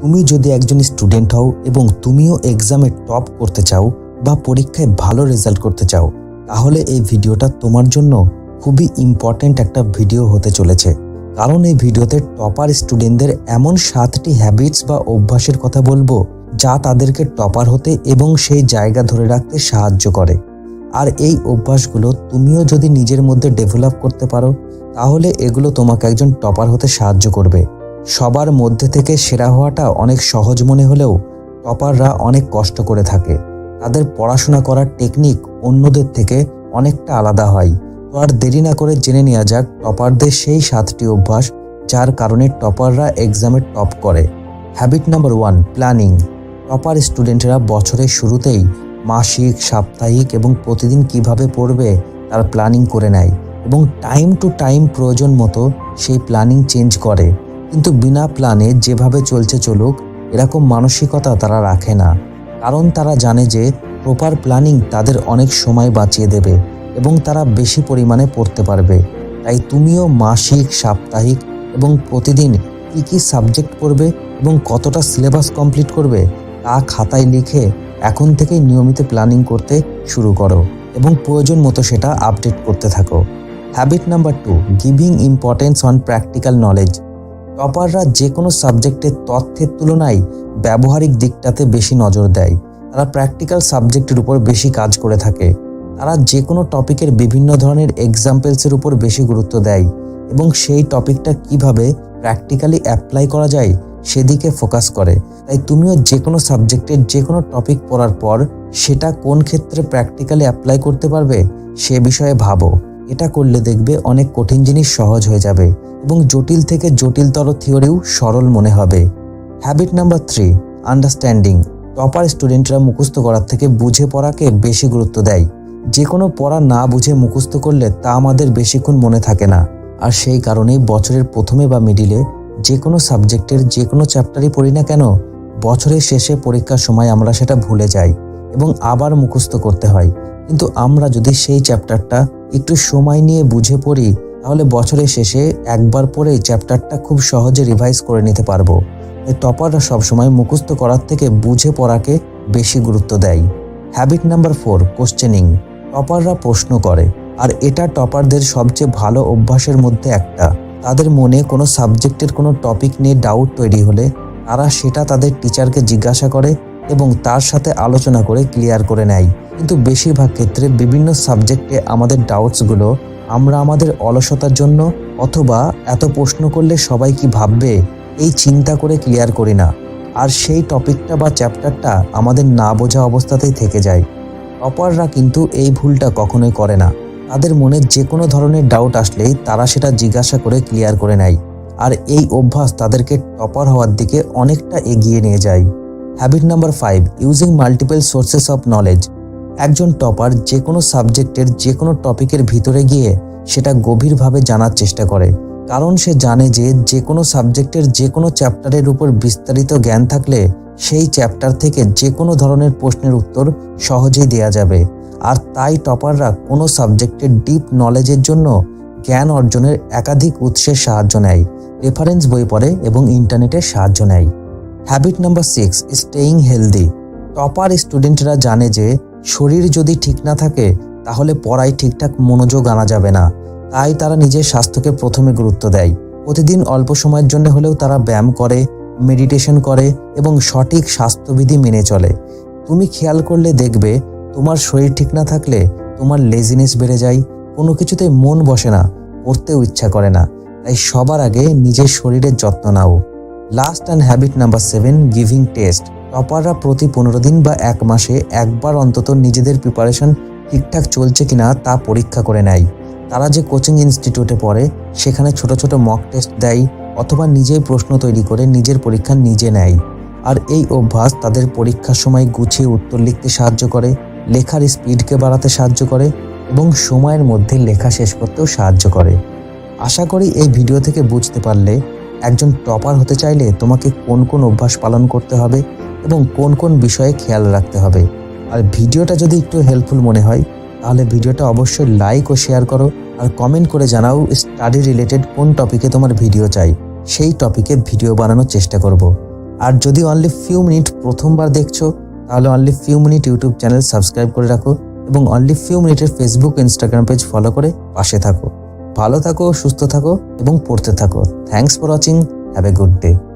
তুমি যদি একজন স্টুডেন্ট হও এবং তুমিও এক্সামে টপ করতে চাও বা পরীক্ষায় ভালো রেজাল্ট করতে চাও, তাহলে এই ভিডিওটা তোমার জন্য খুবই ইম্পর্ট্যান্ট একটা ভিডিও হতে চলেছে। কারণ এই ভিডিওতে টপার স্টুডেন্টদের এমন সাতটি হ্যাবিটস বা অভ্যাসের কথা বলব যা তাদেরকে টপার হতে এবং সেই জায়গা ধরে রাখতে সাহায্য করে। আর এই অভ্যাসগুলো তুমিও যদি নিজের মধ্যে ডেভেলপ করতে পারো, তাহলে এগুলো তোমাকে একজন টপার হতে সাহায্য করবে। সবার মধ্যে থেকে সেরা হওয়াটা অনেক সহজ মনে হলেও টপাররা অনেক কষ্ট করে থাকে। তাদের পড়াশোনা করার টেকনিক অন্যদের থেকে অনেকটা আলাদা হয়। তো আর দেরি না করে জেনে নেওয়া যাক টপারদের সেই সাতটি অভ্যাস যার কারণে টপাররা এক্সামে টপ করে। Habit number one, planning. Topper স্টুডেন্টরা বছরের শুরুতেই মাসিক, সাপ্তাহিক এবং প্রতিদিন কীভাবে পড়বে তার প্ল্যানিং করে নেয় এবং টাইম টু টাইম প্রয়োজন মতো সেই প্ল্যানিং চেঞ্জ করে। কিন্তু বিনা প্ল্যানে যেভাবে চলছে চলুক, এরকম মানসিকতা তারা রাখে না। কারণ তারা জানে যে প্রপার প্ল্যানিং তাদের অনেক সময় বাঁচিয়ে দেবে এবং তারা বেশি পরিমাণে পড়তে পারবে। তাই তুমিও মাসিক, সাপ্তাহিক এবং প্রতিদিন কী কী সাবজেক্ট পড়বে এবং কতটা সিলেবাস কমপ্লিট করবে তা খাতায় লিখে এখন থেকেই নিয়মিত প্ল্যানিং করতে শুরু করো এবং প্রয়োজন মতো সেটা আপডেট করতে থাকো। Habit number two giving importance on practical knowledge টপাররা যে কোনো সাবজেক্টের তথ্যের তুলনায় ব্যবহারিক দিকটাতে বেশি নজর দেয়। তারা প্র্যাকটিক্যাল সাবজেক্টের উপর বেশি কাজ করে থাকে। তারা যে কোনো টপিকের বিভিন্ন ধরনের এক্সাম্পলসের উপর বেশি গুরুত্ব দেয় এবং সেই টপিকটা কীভাবে প্র্যাকটিক্যালি অ্যাপ্লাই করা যায় সেদিকে ফোকাস করে। তাই তুমিও যে কোনো সাবজেক্টের যে কোনো টপিক পড়ার পর সেটা কোন ক্ষেত্রে প্র্যাকটিক্যালি অ্যাপ্লাই করতে পারবে সে বিষয়ে ভাবো। এটা করলে দেখবে অনেক কঠিন জিনিস সহজ হয়ে যাবে এবং জটিল থেকে জটিলতর থিওরিও সরল মনে হবে। Habit number three understanding topper স্টুডেন্টরা মুখস্থ করার থেকে বুঝে পড়াকে বেশি গুরুত্ব দেয়। যে কোনো পড়া না বুঝে মুখস্থ করলে তা আমাদের বেশিক্ষণ মনে থাকে না। আর সেই কারণেই বছরের প্রথমে বা মিডিলে যে কোনো সাবজেক্টের যে কোনো চ্যাপ্টারই পড়ি না কেন, বছরের শেষে পরীক্ষার সময় আমরা সেটা ভুলে যাই এবং আবার মুখস্থ করতে হয়। কিন্তু আমরা যদি সেই চ্যাপ্টারটা একটু সময় নিয়ে বুঝে পড়ি, তাহলে বছরের শেষে একবার পরে চ্যাপ্টারটা খুব সহজে রিভাইজ করে নিতে পারব। তাই টপাররা সবসময় মুখস্থ করার থেকে বুঝে পড়াকে বেশি গুরুত্ব দেয়। হ্যাবিট নাম্বার ফোর কোশ্চেনিং টপাররা প্রশ্ন করে, আর এটা টপারদের সবচেয়ে ভালো অভ্যাসের মধ্যে একটা? তাদের মনে কোনো সাবজেক্টের কোনো টপিক নিয়ে ডাউট তৈরি হলে তারা সেটা তাদের টিচারকে জিজ্ঞাসা করে এবং তার সাথে আলোচনা করে ক্লিয়ার করে নেয়। কিন্তু বেশিরভাগ ক্ষেত্রে বিভিন্ন সাবজেক্টে আমাদের ডাউটসগুলো আমরা আমাদের অলসতার জন্য অথবা এত প্রশ্ন করলে সবাই কি ভাববে, এই চিন্তা করে ক্লিয়ার করি না। আর সেই টপিকটা বা চ্যাপ্টারটা আমাদের না বোঝা অবস্থাতেই থেকে যায়। টপাররা কিন্তু এই ভুলটা কখনোই করে না। তাদের মনে যে কোনো ধরনের ডাউট আসলেই তারা সেটা জিজ্ঞাসা করে ক্লিয়ার করে নেয়। আর এই অভ্যাস তাদেরকে টপার হওয়ার দিকে অনেকটা এগিয়ে নিয়ে যায়। Habit number five using multiple sources of knowledge একজন টপার যে কোনো সাবজেক্টের যে কোনো টপিকের ভিতরে গিয়ে সেটা গভীরভাবে জানার চেষ্টা করে। কারণ সে জানে যে যে কোনো সাবজেক্টের যে কোনো চ্যাপ্টারের উপর বিস্তারিত জ্ঞান থাকলে সেই চ্যাপ্টার থেকে যে কোনো ধরনের প্রশ্নের উত্তর সহজেই দেয়া যাবে। আর তাই টপাররা কোনো সাবজেক্টের ডিপ নলেজের জন্য জ্ঞান অর্জনের একাধিক উৎসের সাহায্য নেয়। রেফারেন্স বই পড়ে এবং ইন্টারনেটের সাহায্য নেয়। Habit number six staying healthy topper স্টুডেন্টরা জানে যে, শরীর যদি ঠিক না থাকে, তাহলে পড়ায় ঠিকঠাক মনোযোগ আনা যাবে না। তাই তারা নিজের স্বাস্থ্যকে প্রথমে গুরুত্ব দেয়। প্রতিদিন অল্প সময়ের জন্য হলেও তারা ব্যায়াম করে মেডিটেশন করে এবং সঠিক স্বাস্থ্যবিধি মেনে চলে। তুমি খেয়াল করলে দেখবে, তোমার শরীর ঠিক না থাকলে তোমার লেজিনেস বেড়ে যায়, কোনো কিছুতে মন বসে না, পড়তেও ইচ্ছা করে না। তাই সবার আগে নিজের শরীরের যত্ন নাও। Last and habit number seven giving test টপাররা প্রতি পনেরো দিন বা এক মাসে একবার অন্তত নিজেদের প্রিপারেশন ঠিকঠাক চলছে কিনা তা পরীক্ষা করে নেয়। তারা যে কোচিং ইনস্টিটিউটে পড়ে, সেখানে ছোট ছোট মক টেস্ট দেয় অথবা নিজেই প্রশ্ন তৈরি করে নিজের পরীক্ষা নিজে নেয়। আর এই অভ্যাস তাদের পরীক্ষার সময় গুছিয়ে উত্তর লিখতে সাহায্য করে, লেখার স্পিডকে বাড়াতে সাহায্য করে এবং সময়ের মধ্যে লেখা শেষ করতেও সাহায্য করে। আশা করি এই ভিডিও থেকে বুঝতে পারলে একজন টপার হতে চাইলে তোমাকে কোন কোন অভ্যাস পালন করতে হবে এবং কোন কোন বিষয়ে খেয়াল রাখতে হবে। আর ভিডিওটা যদি একটু হেল্পফুল মনে হয়, তাহলে ভিডিওটা অবশ্যই লাইক ও শেয়ার করো আর কমেন্ট করে জানাও স্টাডি রিলেটেড কোন টপিকে তোমার ভিডিও চাই। সেই টপিকে ভিডিও বানানোর চেষ্টা করব। আর যদি অনলি ফিউ মিনিট প্রথমবার দেখছ, তাহলে only few minute YouTube channel subscribe করে রাখো এবং অনলি ফিউ মিনিটের ফেসবুক ইনস্টাগ্রাম পেজ ফলো করে পাশে থাকো। ভালো থাকো সুস্থ থাকো এবং পড়তে থাকো। Thanks for watching have a good day